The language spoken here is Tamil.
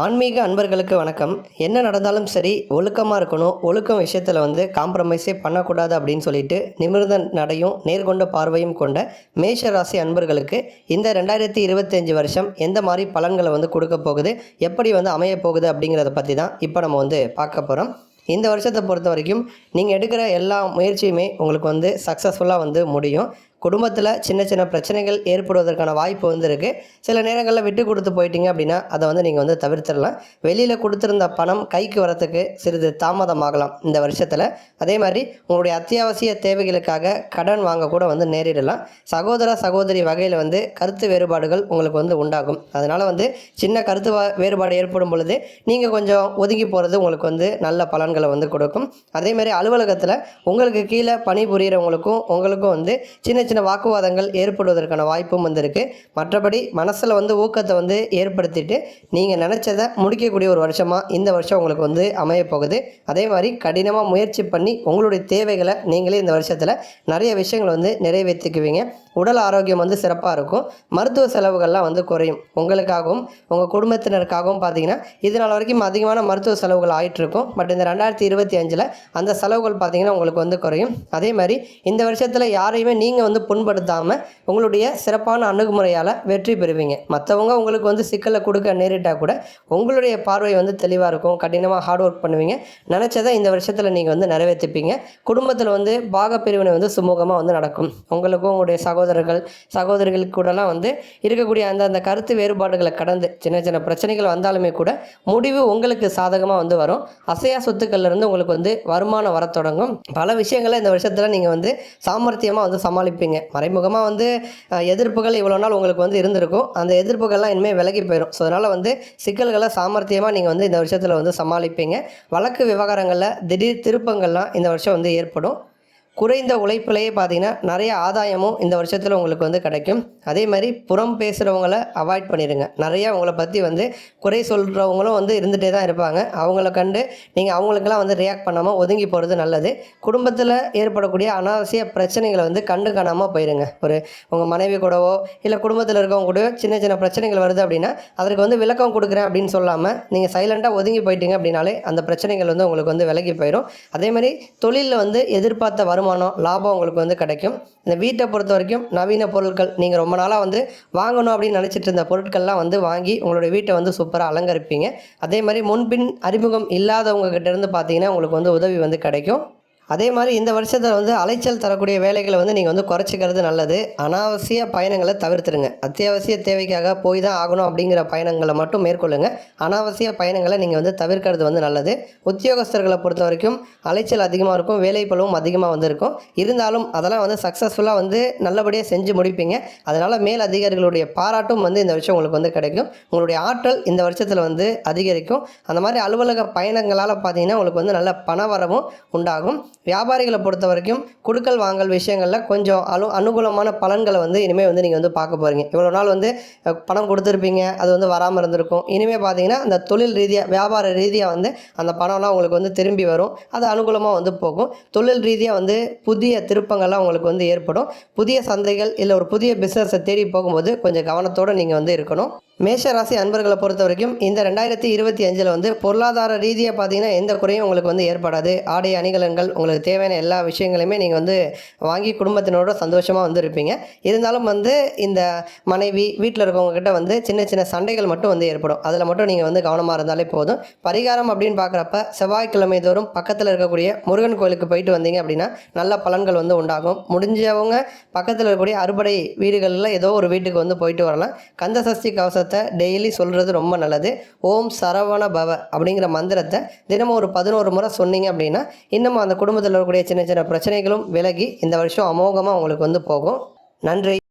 ஆன்மீக அன்பர்களுக்கு வணக்கம். என்ன நடந்தாலும் சரி ஒழுக்கமாக இருக்கணும். ஒழுக்கம் விஷயத்தில் வந்து காம்ப்ரமைஸே பண்ணக்கூடாது அப்படின்னு சொல்லிட்டு நிமிர்ந்த நடையும் நேர்கொண்ட பார்வையும் கொண்ட மேஷ ராசி அன்பர்களுக்கு இந்த ரெண்டாயிரத்தி இருபத்தஞ்சி வருஷம் எந்த மாதிரி பலன்களை வந்து கொடுக்க போகுது எப்படி வந்து அமைய போகுது அப்படிங்கிறத பற்றி தான் இப்போ நம்ம வந்து பார்க்க போகிறோம் இந்த வருஷத்தை பொறுத்த வரைக்கும் நீங்கள் எடுக்கிற எல்லா முயற்சியுமே உங்களுக்கு வந்து சக்ஸஸ்ஃபுல்லாக வந்து முடியும். குடும்பத்தில் சின்ன சின்ன பிரச்சனைகள் ஏற்படுவதற்கான வாய்ப்பு வந்து இருக்குது சில நேரங்களில் விட்டு கொடுத்து போயிட்டீங்க அப்படின்னா அதை வந்து நீங்கள் வந்து தவிர்த்திடலாம். வெளியில் கொடுத்துருந்த பணம் கைக்கு வரத்துக்கு சிறிது தாமதமாகலாம் இந்த வருஷத்தில். அதே மாதிரி உங்களுடைய அத்தியாவசிய தேவைகளுக்காக கடன் வாங்க கூட வந்து நேரிடலாம். சகோதர சகோதரி வகையில் வந்து கருத்து வேறுபாடுகள் உங்களுக்கு வந்து உண்டாகும். அதனால் வந்து சின்ன கருத்து வேறுபாடு ஏற்படும் பொழுது நீங்கள் கொஞ்சம் ஒதுங்கி போகிறது உங்களுக்கு வந்து நல்ல பலன்களை வந்து கொடுக்கும். அதே மாதிரி அலுவலகத்தில் உங்களுக்கு கீழே பணிபுரியறவங்களுக்கும் உங்களுக்கும் வந்து சின்ன சின்ன வாக்குவாதங்கள் ஏற்படுவதற்கான வாய்ப்பும் வந்திருக்கு. மற்றபடி மனசில் வந்து ஊக்கத்தை வந்து ஏற்படுத்திட்டு நீங்கள் நினச்சதை முடிக்கக்கூடிய ஒரு வருஷமாக இந்த வருஷம் உங்களுக்கு வந்து அமைய போகுது. அதே மாதிரி கடினமாக முயற்சி பண்ணி உங்களுடைய தேவைகளை நீங்களே இந்த வருஷத்தில் நிறைய விஷயங்களை வந்து நிறைவேற்றிக்குவீங்க. உடல் ஆரோக்கியம் வந்து சிறப்பாக இருக்கும். மருத்துவ செலவுகள்லாம் வந்து குறையும். உங்களுக்காகவும் உங்கள் குடும்பத்தினருக்காகவும் பார்த்தீங்கன்னா இதனால் வரைக்கும் அதிகமான மருத்துவ செலவுகள் ஆகிட்டுருக்கும் பட் இந்த ரெண்டாயிரத்தி இருபத்தி அஞ்சில் அந்த செலவுகள் பார்த்தீங்கன்னா உங்களுக்கு வந்து குறையும். அதே மாதிரி இந்த வருஷத்தில் யாரையுமே நீங்கள் வந்து புண்படுத்தாமல் உங்களுடைய சிறப்பான அணுகுமுறையால் வெற்றி பெறுவீங்க. மற்றவங்க உங்களுக்கு வந்து சிக்கலை கொடுக்க நேரிட்டால் கூட உங்களுடைய பார்வை வந்து தெளிவாக இருக்கும். கடினமாக ஹார்ட் ஒர்க் பண்ணுவீங்க. நினச்சதை இந்த வருஷத்தில் நீங்கள் வந்து நிறைவேற்றிப்பீங்க குடும்பத்தில் வந்து பாகப்பிரிவினை வந்து சுமூகமாக வந்து நடக்கும். உங்களுக்கும் உங்களுடைய சகோதரர்கள் சகோதரிகளுக்கு கூடலாம் வந்து இருக்கக்கூடிய அந்த அந்த கருத்து வேறுபாடுகளை கடந்து சின்ன சின்ன பிரச்சனைகள் வந்தாலுமே கூட முடிவு உங்களுக்கு சாதகமாக வந்து வரும். அசையா சொத்துக்கள்லேருந்து உங்களுக்கு வந்து வருமானம் வர தொடங்கும். பல விஷயங்களை இந்த வருஷத்தில் நீங்கள் வந்து சாமர்த்தியமாக வந்து சமாளிப்பீங்க. மறைமுகமாக வந்து எதிர்ப்புகள் இவ்வளோ நாள் உங்களுக்கு வந்து இருந்திருக்கும். அந்த எதிர்ப்புகள்லாம் இனிமேல் விலகி போயிடும் ஸோ அதனால் வந்து சிக்கல்களை சாமர்த்தியமாக நீங்கள் வந்து இந்த வருஷத்தில் வந்து சமாளிப்பீங்க. வழக்கு விவகாரங்களில் திடீர் திருப்பங்கள்லாம் இந்த வருஷம் வந்து ஏற்படும். குறைந்த உழைப்பிலேயே பார்த்தீங்கன்னா நிறைய ஆதாயமும் இந்த வருஷத்தில் உங்களுக்கு வந்து கிடைக்கும். அதே மாதிரி புறம் பேசுகிறவங்கள அவாய்ட் பண்ணிடுங்க. நிறையா உங்களை பற்றி வந்து குறை சொல்கிறவங்களும் வந்து இருந்துகிட்டே தான் இருப்பாங்க. அவங்கள கண்டு நீங்கள் அவங்களுக்கெல்லாம் வந்து ரியாக்ட் பண்ணாமல் ஒதுங்கி போகிறது நல்லது. குடும்பத்தில் ஏற்படக்கூடிய அனாவசிய பிரச்சனைகளை வந்து கண்டு காணாமல் போயிருங்க. ஒரு உங்கள் மனைவி கூடவோ இல்லை குடும்பத்தில் இருக்கவங்க கூடவோ சின்ன சின்ன பிரச்சனைகள் வருது அப்படின்னா அதற்கு வந்து விளக்கம் கொடுக்குறேன் அப்படின்னு சொல்லாமல் நீங்கள் சைலண்ட்டாக ஒதுங்கி போயிட்டீங்க அப்படின்னாலே அந்த பிரச்சனைகள் வந்து உங்களுக்கு வந்து விலகி போயிடும் அதே மாதிரி தொழிலில் வந்து எதிர்பார்த்த வரும் வருமானம் லாபம் உங்களுக்கு வந்து கிடைக்கும். இந்த வீட்டை பொறுத்த வரைக்கும் நவீன பொருட்கள் நீங்கள் ரொம்ப நாளாக வந்து வாங்கணும் அப்படின்னு நினச்சிட்டு இருந்த பொருட்கள்லாம் வந்து வாங்கி உங்களுடைய வீட்டை வந்து சூப்பராக அலங்கரிப்பீங்க. அதே மாதிரி முன்பின் அறிமுகம் இல்லாதவங்க கிட்டேருந்து பார்த்தீங்கன்னா உங்களுக்கு வந்து உதவி வந்து கிடைக்கும். அதே மாதிரி இந்த வருஷத்தில் வந்து அலைச்சல் தரக்கூடிய வேலைகளை வந்து நீங்கள் வந்து குறைச்சிக்கிறது நல்லது. அனாவசிய பயணங்களை தவிர்த்துருங்க அத்தியாவசிய தேவைக்காக போய் தான் ஆகணும் அப்படிங்கிற பயணங்களை மட்டும் மேற்கொள்ளுங்க. அனாவசிய பயணங்களை நீங்கள் வந்து தவிர்க்கிறது வந்து நல்லது. உத்தியோகஸ்தர்களை பொறுத்த வரைக்கும் அலைச்சல் அதிகமாக இருக்கும் வேலை பளுவும் அதிகமாக வந்து இருக்கும். இருந்தாலும் அதெல்லாம் வந்து சக்ஸஸ்ஃபுல்லாக வந்து நல்லபடியாக செஞ்சு முடிப்பீங்க. அதனால் மேல் அதிகாரிகளுடைய பாராட்டும் வந்து இந்த விஷயம் உங்களுக்கு வந்து கிடைக்கும். உங்களுடைய ஆற்றல் இந்த வருஷத்தில் வந்து அதிகரிக்கும். அந்த மாதிரி அலுவலக பயணங்களால் பார்த்தீங்கன்னா உங்களுக்கு வந்து நல்ல பண வரவும் உண்டாகும். வியாபாரிகளை பொறுத்த வரைக்கும் கொடுக்கல் வாங்கல் விஷயங்களில் கொஞ்சம் அனு அனுகூலமான பலன்களை வந்து இனிமேல் வந்து நீங்கள் வந்து பார்க்க போகிறீங்க இவ்வளோ நாள் வந்து பணம் கொடுத்துருப்பீங்க அது வந்து வராமல் இருந்திருக்கும். இனிமேல் பார்த்தீங்கன்னா அந்த தொழில் ரீதியாக வியாபார ரீதியாக வந்து அந்த பணம்லாம் உங்களுக்கு வந்து திரும்பி வரும். அது அனுகூலமாக வந்து போகும். தொழில் ரீதியாக வந்து புதிய திருப்பங்கள்லாம் உங்களுக்கு வந்து ஏற்படும். புதிய சந்தைகள் இல்லை ஒரு புதிய பிஸ்னஸை தேடி போகும்போது கொஞ்சம் கவனத்தோடு நீங்கள் வந்து இருக்கணும். மேஷராசி அன்பர்களை பொறுத்த வரைக்கும் இந்த ரெண்டாயிரத்தி இருபத்தி அஞ்சில் வந்து பொருளாதார ரீதியாக பார்த்தீங்கன்னா எந்த குறையும் உங்களுக்கு வந்து ஏற்படாது. ஆடை அணிகலன்கள் உங்களுக்கு தேவையான எல்லா விஷயங்களையுமே நீங்கள் வந்து வாங்கி குடும்பத்தினோட சந்தோஷமாக வந்து இருப்பீங்க இருந்தாலும் வந்து இந்த மனைவி வீட்டில் இருக்கவங்கக்கிட்ட வந்து சின்ன சின்ன சண்டைகள் மட்டும் வந்து ஏற்படும். அதில் மட்டும் நீங்கள் வந்து கவனமாக இருந்தாலே போதும். பரிகாரம் அப்படின்னு பார்க்குறப்ப செவ்வாய்க்கிழமை தோறும் பக்கத்தில் இருக்கக்கூடிய முருகன் கோயிலுக்கு போயிட்டு வந்தீங்க அப்படின்னா நல்ல பலன்கள் வந்து உண்டாகும். முடிஞ்சவங்க பக்கத்தில் இருக்கக்கூடிய அறுபடை வீடுகளில் ஏதோ ஒரு வீட்டுக்கு வந்து போயிட்டு வரலாம். கந்த சஷ்டி கவசத்தை டெய்லி சொல்கிறது ரொம்ப நல்லது. ஓம் சரவண பவ அப்படிங்கிற மந்திரத்தை தினமும் ஒரு பதினோரு முறை சொன்னீங்க அப்படின்னா இன்னமும் அந்த குடும்பத்தில் இருக்கக்கூடிய சின்ன சின்ன பிரச்சனைகளும் விலகி இந்த வருஷம் அமோகமாக உங்களுக்கு வந்து போகும். நன்றி.